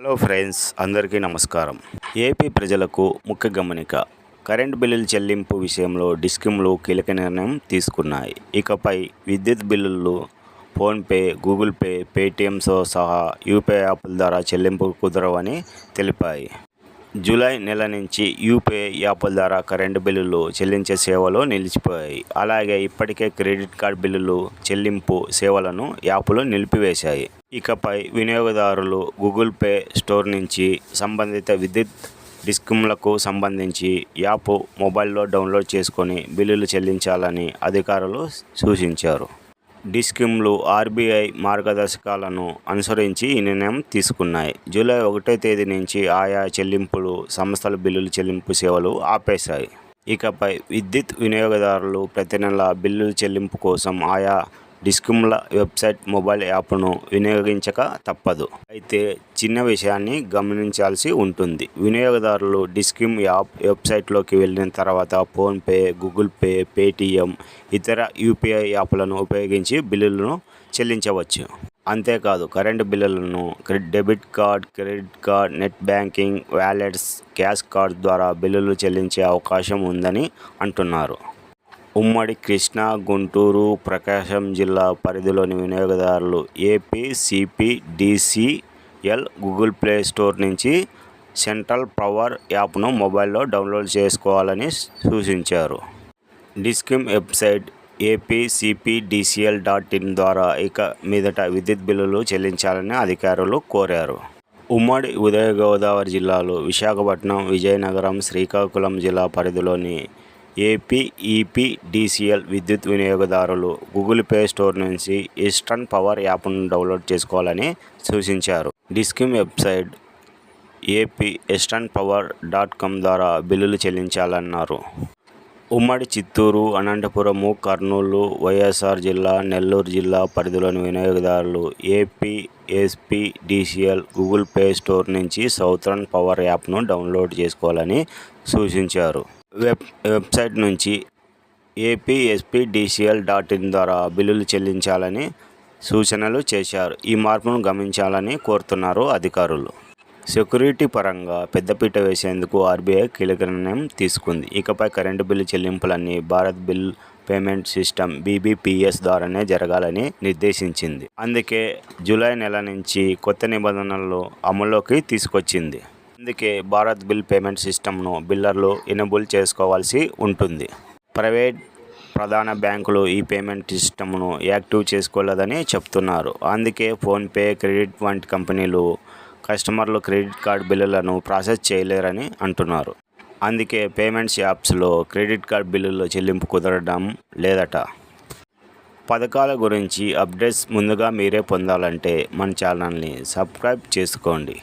Hello friends అందరికీ నమస్కారం. AP ప్రజలకు ముఖ్య గమనిక కరెంట్ బిల్లుల చెల్లింపు విషయంలో డిస్కిమ్లు కీలక నిర్ణయం తీసుకున్నాయి. ఇకపై విద్యుత్ బిల్లులు ఫోన్పే గూగుల్ పే పేటిఎంతో సహా యూపీఐ యాప్ల ద్వారా చెల్లింపు కుదరవని తెలిపాయి. జూలై నెల నుంచి యూపీఐ యాప్ల ద్వారా కరెంటు బిల్లులు చెల్లించే సేవలు నిలిచిపోయాయి. అలాగే ఇప్పటికే క్రెడిట్ కార్డ్ బిల్లులు చెల్లింపు సేవలను యాప్లు నిలిపివేశాయి. ఇకపై వినియోగదారులు గూగుల్ పే స్టోర్ నుంచి సంబంధిత విద్యుత్ డిస్కమ్లకు సంబంధించి యాప్ మొబైల్లో డౌన్లోడ్ చేసుకొని బిల్లులు చెల్లించాలని అధికారులు సూచించారు. డిస్కిమ్లు ఆర్బీఐ మార్గదర్శకాలను అనుసరించి ఈ నిర్ణయం తీసుకున్నాయి. జూలై ఒకటో తేదీ నుంచి ఆయా చెల్లింపులు సంస్థల బిల్లులు చెల్లింపు సేవలు ఆపేశాయి. ఇకపై విద్యుత్ వినియోగదారులు ప్రతి నెల బిల్లులు చెల్లింపు కోసం ఆయా డిస్కమ్ల వెబ్సైట్ మొబైల్ యాప్ను వినియోగించక తప్పదు. అయితే చిన్న విషయాన్ని గమనించాల్సి ఉంటుంది. వినియోగదారులు డిస్కిమ్ యాప్ వెబ్సైట్లోకి వెళ్ళిన తర్వాత ఫోన్పే గూగుల్ పే పేటీఎం ఇతర యూపీఐ యాప్లను ఉపయోగించి బిల్లులను చెల్లించవచ్చు. అంతేకాదు కరెంటు బిల్లులను debit card credit card net banking wallets cash card ద్వారా బిల్లులు చెల్లించే అవకాశం ఉందని అంటున్నారు. ఉమ్మడి కృష్ణా గుంటూరు ప్రకాశం జిల్లా పరిధిలోని వినియోగదారులు AP CP DCL Google Play Store నుంచి సెంట్రల్ పవర్ యాప్ను మొబైల్లో డౌన్లోడ్ చేసుకోవాలని సూచించారు. Discom website APCPDCL dot in ద్వారా ఇక మీదట విద్యుత్ బిల్లులు చెల్లించాలని అధికారులు కోరారు. ఉమ్మడి ఉదయ గోదావరి జిల్లాలో విశాఖపట్నం విజయనగరం శ్రీకాకుళం జిల్లా పరిధిలోని ఏపీఈపీడీసీఎల్ విద్యుత్ వినియోగదారులు గూగుల్ పే స్టోర్ నుంచి ఈస్టర్న్ పవర్ యాప్ను డౌన్లోడ్ చేసుకోవాలని సూచించారు. Discom website AP eastern power dot com ద్వారా బిల్లులు చెల్లించాలన్నారు. ఉమ్మడి చిత్తూరు అనంతపురము కర్నూలు వైఎస్ఆర్ జిల్లా నెల్లూరు జిల్లా పరిధిలోని వినియోగదారులు AP SPDCL Google play store నుంచి సౌత్రన్ పవర్ యాప్ను డౌన్లోడ్ చేసుకోవాలని సూచించారు. వెబ్ వెబ్సైట్ నుంచి ఏపీఎస్పీడీసీఎల్ డాట్ ఇన్ ద్వారా బిల్లులు చెల్లించాలని సూచనలు చేశారు. ఈ మార్పును గమనించాలని కోరుతున్నారు అధికారులు. సెక్యూరిటీ పరంగా పెద్దపీట వేసేందుకు ఆర్బీఐ కీలక నిర్ణయం తీసుకుంది. ఇకపై కరెంటు బిల్లు చెల్లింపులన్నీ Bharat bill payment system BBPS ద్వారానే జరగాలని నిర్దేశించింది. అందుకే జూలై నెల నుంచి కొత్త నిబంధనలు అమల్లోకి తీసుకొచ్చింది. అందుకే భారత్ బిల్ పేమెంట్ సిస్టమ్ను బిల్లర్లు ఎనబుల్ చేసుకోవాల్సి ఉంటుంది. ప్రైవేట్ ప్రధాన బ్యాంకులు ఈ పేమెంట్ సిస్టమ్ను యాక్టివ్ చేసుకోలేదని చెప్తున్నారు. అందుకే ఫోన్పే క్రెడిట్ వంటి కంపెనీలు కస్టమర్లు క్రెడిట్ కార్డ్ బిల్లులను ప్రాసెస్ చేయలేరని అంటున్నారు. అందుకే పేమెంట్స్ యాప్స్లో క్రెడిట్ కార్డ్ బిల్లులు చెల్లింపు కుదరడం లేదట. పథకాల గురించి అప్డేట్స్ ముందుగా మీరే పొందాలంటే మన ఛానల్ని సబ్స్క్రైబ్ చేసుకోండి.